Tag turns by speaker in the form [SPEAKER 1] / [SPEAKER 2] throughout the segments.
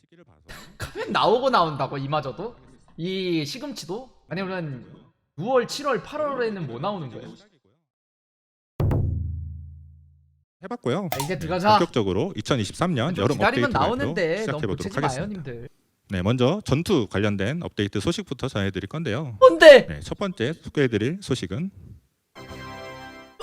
[SPEAKER 1] 시기를 봐서
[SPEAKER 2] 카멘 나오고 나온다고 이마저도? 이 시금치도? 아니면 6월, 7월, 8월에는 뭐 나오는 거예요?
[SPEAKER 1] 해봤고요.
[SPEAKER 2] 자, 이제 들어가자.
[SPEAKER 1] 본격적으로 2023년
[SPEAKER 2] 좀
[SPEAKER 1] 여름
[SPEAKER 2] 기다리면
[SPEAKER 1] 업데이트
[SPEAKER 2] 나오는데
[SPEAKER 1] 시작해
[SPEAKER 2] 너무
[SPEAKER 1] 보도록
[SPEAKER 2] 붙이지 마요,
[SPEAKER 1] 하겠습니다.
[SPEAKER 2] 님들.
[SPEAKER 1] 네, 먼저 전투 관련된 업데이트 소식부터 전해드릴 건데요.
[SPEAKER 2] 뭔데?
[SPEAKER 1] 네, 첫 번째 소개해드릴 소식은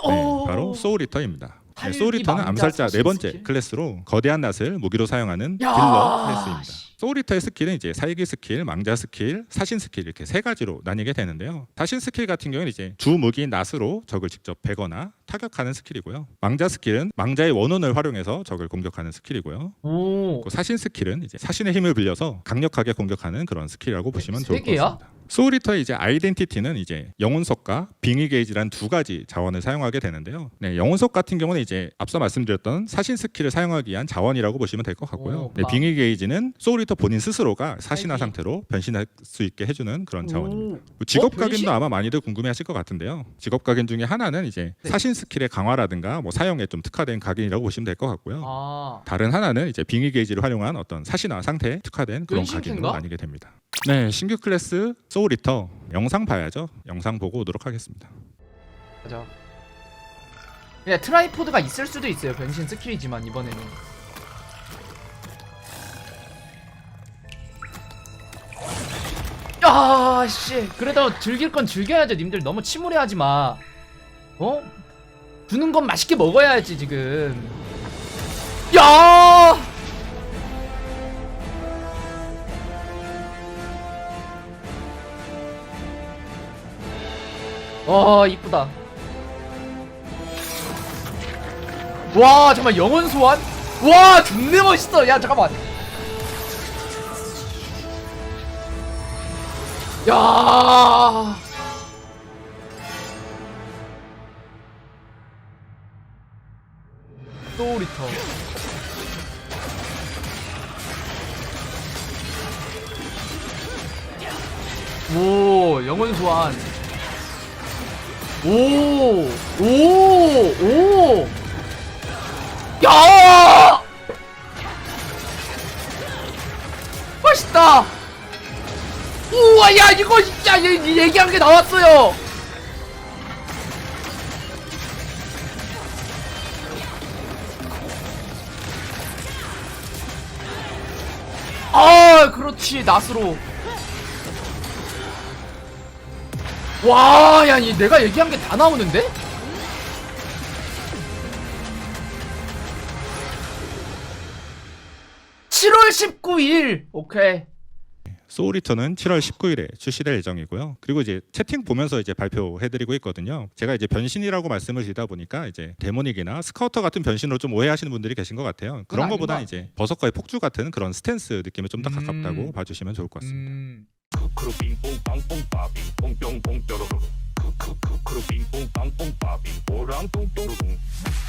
[SPEAKER 2] 오.
[SPEAKER 1] 네, 바로 소울 리터입니다. 네,
[SPEAKER 2] 팔기
[SPEAKER 1] 소울 리터는
[SPEAKER 2] 망자
[SPEAKER 1] 암살자 네 번째
[SPEAKER 2] 스킬?
[SPEAKER 1] 클래스로 거대한 낫을 무기로 사용하는
[SPEAKER 2] 야,
[SPEAKER 1] 딜러 클래스입니다.
[SPEAKER 2] 씨.
[SPEAKER 1] 소울 리터의 스킬은 이제 사이기 스킬, 망자 스킬, 사신 스킬 이렇게 세 가지로 나뉘게 되는데요. 사신 스킬 같은 경우는 이제 주 무기인 낫으로 적을 직접 베거나 타격하는 스킬이고요. 망자 스킬은 망자의 원혼을 활용해서 적을 공격하는 스킬이고요.
[SPEAKER 2] 오.
[SPEAKER 1] 그 사신 스킬은 이제 사신의 힘을 빌려서 강력하게 공격하는 그런 스킬이라고 보시면
[SPEAKER 2] 세
[SPEAKER 1] 좋을 것? 같습니다. 소울리터의 이제 아이덴티티는 이제 영혼석과 빙의 게이지란 두 가지 자원을 사용하게 되는데요. 네, 영혼석 같은 경우는 이제 앞서 말씀드렸던 사신 스킬을 사용하기 위한 자원이라고 보시면 될 것 같고요.
[SPEAKER 2] 오,
[SPEAKER 1] 네,
[SPEAKER 2] 아.
[SPEAKER 1] 빙의 게이지는 소울리터 본인 스스로가 사신화. 상태로 변신할 수 있게 해주는 그런 자원입니다.
[SPEAKER 2] 오.
[SPEAKER 1] 뭐 직업
[SPEAKER 2] 어?
[SPEAKER 1] 각인도 아마 많이들 궁금해하실 것 같은데요. 직업 각인 중에 하나는 이제
[SPEAKER 2] 네.
[SPEAKER 1] 사신 스킬의 강화라든가 뭐 사용에 좀 특화된 각인이라고 보시면 될 것 같고요.
[SPEAKER 2] 아.
[SPEAKER 1] 다른 하나는 이제 빙의 게이지를 활용한 어떤 사신화 상태에 특화된 그런? 각인으로 나뉘게 됩니다. 네, 신규 클래스 소울리터 영상 봐야죠. 영상 보고 오도록 하겠습니다.
[SPEAKER 2] 맞아. 그냥 트라이포드가 있을 수도 있어요. 변신 스킬이지만 이번에는. 야, 씨. 그래도 즐길 건 즐겨야죠. 님들 너무 침울해하지 마. 어? 주는 건 맛있게 먹어야지 지금. 야! 와 이쁘다. 와 잠깐 영혼 소환 와 존내 멋있어. 야 잠깐만. 야. 소리터. 오 영혼 소환 오! 오! 오! 야! 맛있다! 우와, 야, 이거 진짜 얘기한 게 나왔어요! 아, 그렇지, 낫으로. 와, 야, 이 내가 얘기한 게 다 나오는데? (7월 19일) 오케이
[SPEAKER 1] 소울리터는 7월 19일에 출시될 예정이고요. 그리고 이제 채팅 보면서 이제 발표해드리고 있거든요. 제가 이제 변신이라고 말씀을 드리다 보니까 이제 데모닉이나 스카우터 같은 변신으로 좀 오해하시는 분들이 계신 것 같아요. 그런 것보다
[SPEAKER 2] 것
[SPEAKER 1] 이제 버섯과의 폭주 같은 그런 스탠스 느낌에 좀더
[SPEAKER 2] 음.
[SPEAKER 1] 가깝다고 봐주시면 좋을 것 같습니다.
[SPEAKER 2] 음...
[SPEAKER 3] 크루 빙뽕 빵뽕 빠빙 뽕뿅뽕 뾰로로로 크크크 크루 빙뽕 빵뽕 빠빙 뾰로롱